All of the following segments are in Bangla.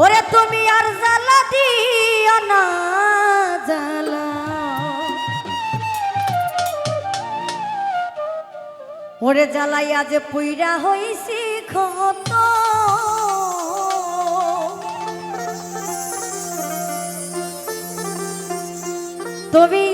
ওরে তুমি আর জ্বালা দিও না জ্বালা। ওরে জ্বালাইয়া যে পুইরা হইছি ক্ষত। তুমি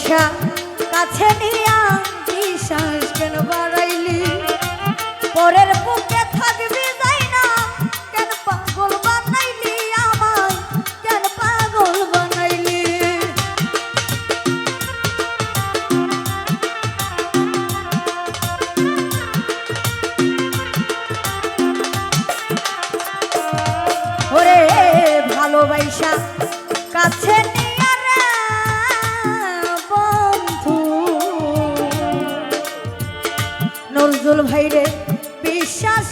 ভালোবাসা কাছে নিয়া বিশ্বাস কেন বাড়াইলি? পরের বুকে থাকবি যাই না, কেন পাগল বানাইলি আমায়? কেন পাগল বানাইলি? ওরে ভালোবাসা নজরুল ভাইরে বিশ্বাস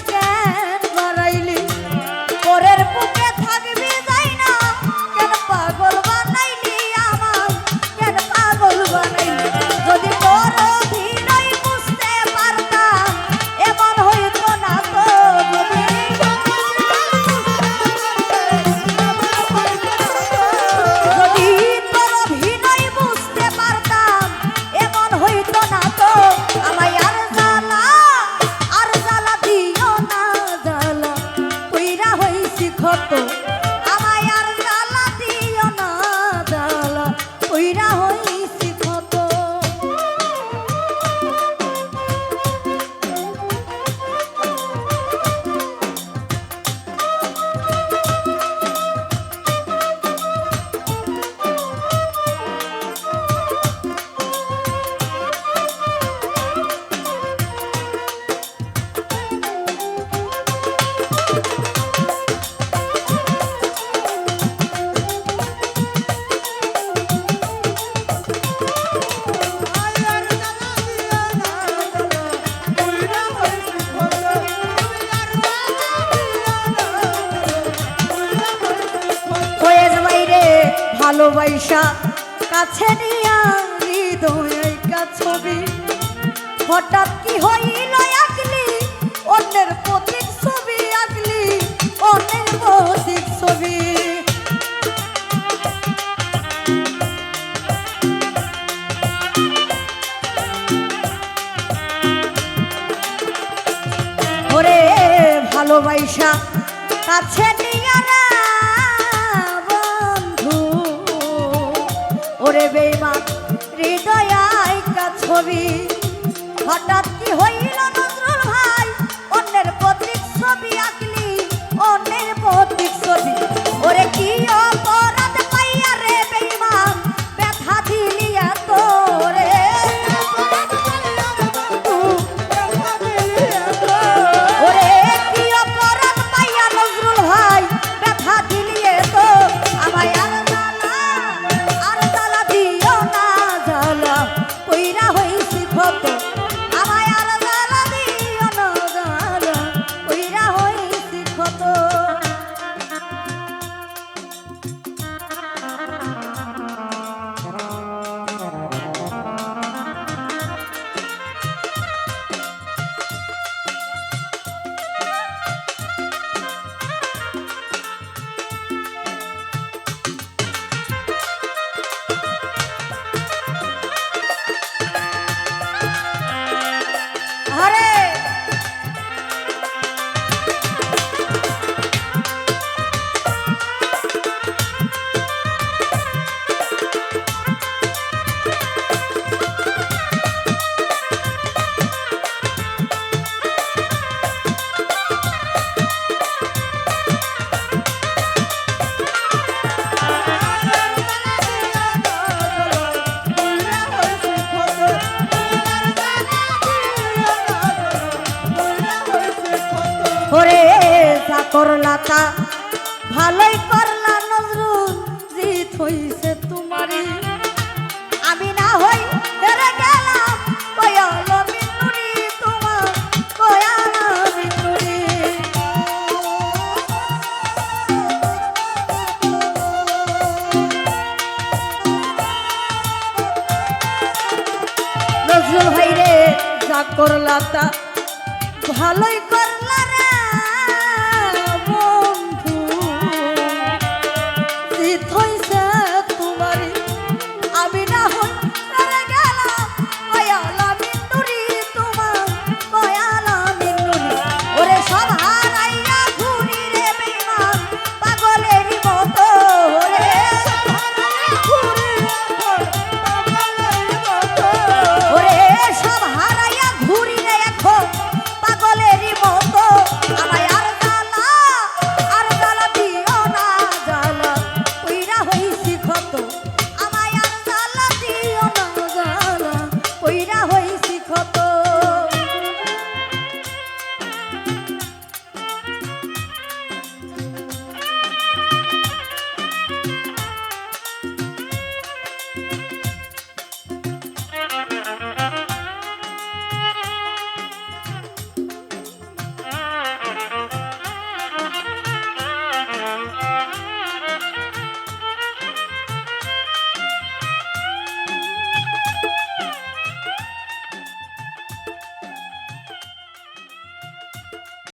ভালোবাসা কাছে নিয়া হৃদয় ছবি। হঠাৎ কি হইল আঁকলি অন্যের প্রতীক ছবি আঁকলি, অন্যের প্রতীক ছবি। ভালোবাসা কাছে নিয়া ওরে বেইমান হৃদয় ছবি। হঠাৎ কি হইল নজরুল ভাই? অন্যের প্রতীক ছবি আঁকলি তা ভালোই করলা নজরুল, জিত হইছে তোমারই। আমি না হই হেরে গেলাম, কয়াল মিনুরি তোমার কয়াল মিনুরি নজরুল ভাই রে যা করলা তা ভালোই কর